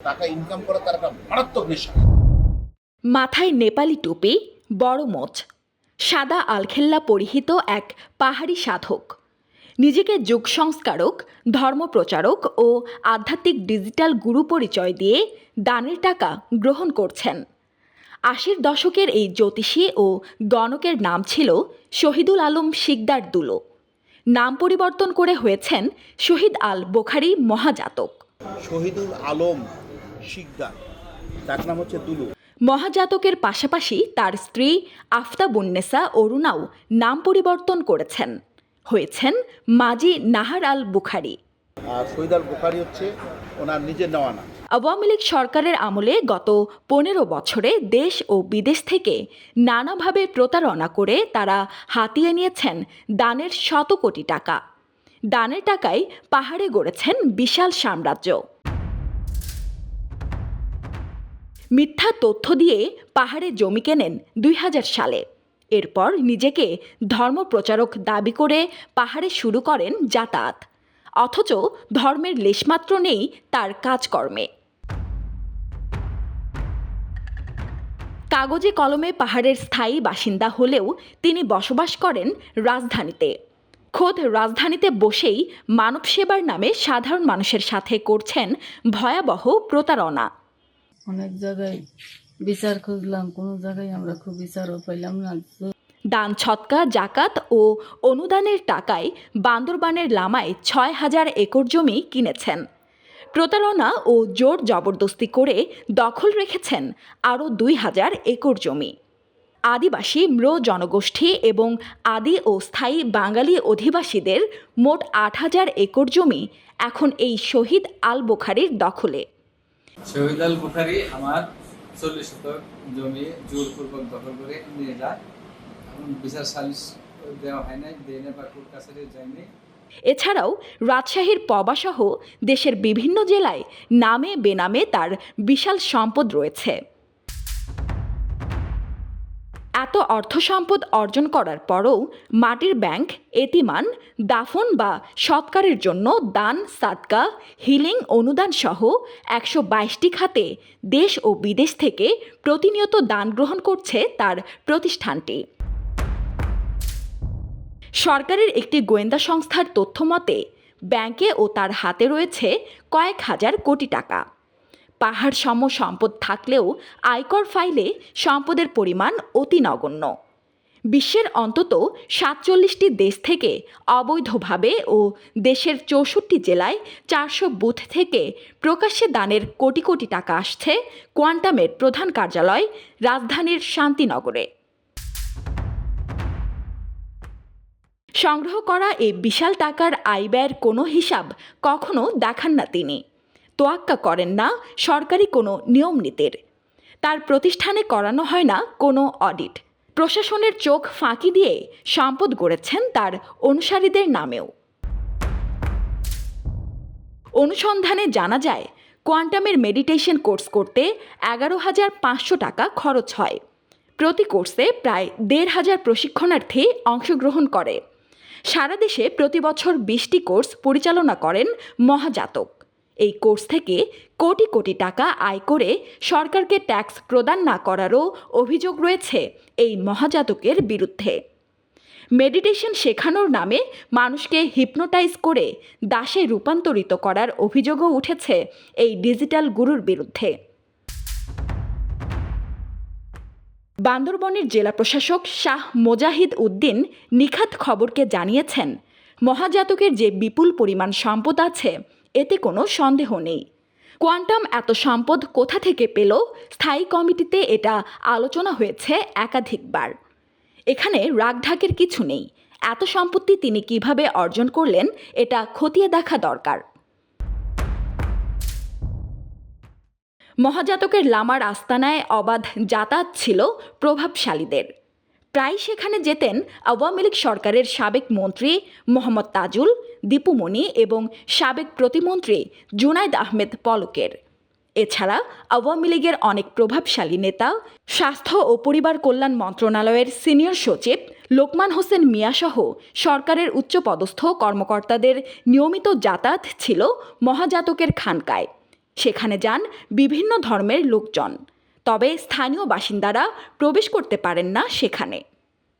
টাকা ইনকাম করা তার একটা মারাত্মক নেশা। মাথায় নেপালি টুপি বড় মোচ সাদা আলখেল্লা পরিহিত এক পাহাড়ি সাধক নিজেকে যুগ সংস্কারক ধর্মপ্রচারক ও আধ্যাত্মিক ডিজিটাল গুরু পরিচয় দিয়ে দানের টাকা গ্রহণ করছেন। আশির দশকের এই জ্যোতিষী ও গণকের নাম ছিল শহীদুল আলম শিকদার দুলো। নাম পরিবর্তন করে হয়েছেন শহীদ আল বোখারি মহাজাতক। শহীদুল আলম শিকদার। তার নাম হচ্ছে দুলু। মহাজাতকের পাশাপাশি তার স্ত্রী আফতাবুন্নেসা অরুণাও নাম পরিবর্তন করেছেন। হয়েছেন মাজি নাহার আল বুখারি। আর শহীদ আল বুখারি হচ্ছে ওনার নিজের নেওয়া নাম আওয়ামী লীগ সরকারের আমলে গত পনেরো বছরে দেশ ও বিদেশ থেকে নানাভাবে প্রতারণা করে তারা হাতিয়ে নিয়েছেন দানের শত কোটি টাকা। দানের টাকায় পাহাড়ে গড়েছেন বিশাল সাম্রাজ্য। মিথ্যা তথ্য দিয়ে পাহাড়ে জমি কেনেন দুই হাজার সালে। এরপর নিজেকে ধর্মপ্রচারক দাবি করে পাহাড়ে শুরু করেন যাতায়াত। অথচ ধর্মের লেশমাত্র নেই তার কাজকর্মে। কাগজে কলমে পাহাড়ের স্থায়ী বাসিন্দা হলেও তিনি বসবাস করেন রাজধানীতে। খোদ রাজধানীতে বসেই মানব সেবার নামে সাধারণ মানুষের সাথে করছেন ভয়াবহ প্রতারণা। অনেক জায়গায় বিচার খুঁজলাম, কোনো জায়গায় আমরা খুব বিচারও পাইলাম না। দান ছৎকা জাকাত ও অনুদানের টাকায় বান্দরবানের লামায় ছয় হাজার একর জমি কিনেছেন। প্রতারণা ও জোর জবরদস্তি করে দখল রেখেছেন আরও দুই হাজার একর জমি। আদিবাসী ম্র জনগোষ্ঠী এবং আদি ও স্থায়ী বাঙালি অধিবাসীদের মোট আট হাজার একর জমি এখন এই শহীদ আল বোখারির দখলে। শহীদ কুঠারি আমার চল্লিশ শতক জমি জোরপূর্বক দখল করে নিয়ে যায়। এখন বিচার সালিশ দেওয়া হয় নাই, দেয় বা কোর্ট কাছারি যায়নি এছাড়াও রাজশাহীর পবাসহ দেশের বিভিন্ন জেলায় নামে বেনামে তার বিশাল সম্পদ রয়েছে। এত অর্থ সম্পদ অর্জন করার পরও মাটির ব্যাংক, এতিমান, দাফন বা সৎকারের জন্য দান, সাদকা, হিলিং অনুদান সহ একশো বাইশটি খাতে দেশ ও বিদেশ থেকে প্রতিনিয়ত দান গ্রহণ করছে তার প্রতিষ্ঠানটি। সরকারের একটি গোয়েন্দা সংস্থার তথ্য মতে, ব্যাংকে ও তার হাতে রয়েছে কয়েক হাজার কোটি টাকা। পাহাড় সম সম্পদ থাকলেও আয়কর ফাইলে সম্পদের পরিমাণ অতি নগণ্য। বিশ্বের অন্তত সাতচল্লিশটি দেশ থেকে অবৈধভাবে ও দেশের চৌষট্টি জেলায় চারশো বুথ থেকে প্রকাশ্যে দানের কোটি কোটি টাকা আসছে কোয়ান্টামের প্রধান কার্যালয় রাজধানীর শান্তিনগরে। সংগ্রহ করা এই বিশাল টাকার আয় ব্যয়ের কোনো হিসাব কখনো দেখান না তিনি। তোয়াক্কা করেন না সরকারি কোনো নিয়ম নীতির। তার প্রতিষ্ঠানে করানো হয় না কোনো অডিট। প্রশাসনের চোখ ফাঁকি দিয়ে সম্পদ গড়েছেন তার অনুসারীদের নামেও। অনুসন্ধানে জানা যায়, কোয়ান্টামের মেডিটেশন কোর্স করতে এগারো হাজার পাঁচশো টাকা খরচ হয়। প্রতি কোর্সে প্রায় দেড় হাজার প্রশিক্ষণার্থী অংশগ্রহণ করে। সারা দেশে প্রতি বছর বিশটি কোর্স পরিচালনা করেন মহাজাতক। এই কোর্স থেকে কোটি কোটি টাকা আয় করে সরকারকে ট্যাক্স প্রদান না করারও অভিযোগ রয়েছে এই মহাজাতকের বিরুদ্ধে। মেডিটেশন শেখানোর নামে মানুষকে হিপনোটাইজ করে দাসে রূপান্তরিত করার অভিযোগও উঠেছে এই ডিজিটাল গুরুর বিরুদ্ধে। বান্দরবনের জেলা প্রশাসক শাহ মোজাহিদ উদ্দিন নিখাত খবরকে জানিয়েছেন, মহাজাতকের যে বিপুল পরিমাণ সম্পদ আছে এতে কোনো সন্দেহ নেই। কোয়ান্টাম এত সম্পদ কোথা থেকে পেল? স্থায়ী কমিটিতে এটা আলোচনা হয়েছে একাধিকবার। এখানে রাগঢাকের কিছু নেই। এত সম্পত্তি তিনি কীভাবে অর্জন করলেন, এটা খতিয়ে দেখা দরকার। মহাজাতকের লামার আস্তানায় অবাধ যাতায়াত ছিল প্রভাবশালীদের। প্রায় সেখানে যেতেন আওয়ামী লীগ সরকারের সাবেক মন্ত্রী মোহাম্মদ তাজুল দীপুমণি এবং সাবেক প্রতিমন্ত্রী জুনাইদ আহমেদ পলকের। এছাড়া আওয়ামী লীগের অনেক প্রভাবশালী নেতা, স্বাস্থ্য ও পরিবার কল্যাণ মন্ত্রণালয়ের সিনিয়র সচিব লোকমান হোসেন মিয়াসহ সরকারের উচ্চপদস্থ কর্মকর্তাদের নিয়মিত যাতায়াত ছিল মহাজাতকের খানকায়। সেখানে যান বিভিন্ন ধর্মের লোকজন। তবে স্থানীয় বাসিন্দারা প্রবেশ করতে পারেন না সেখানে।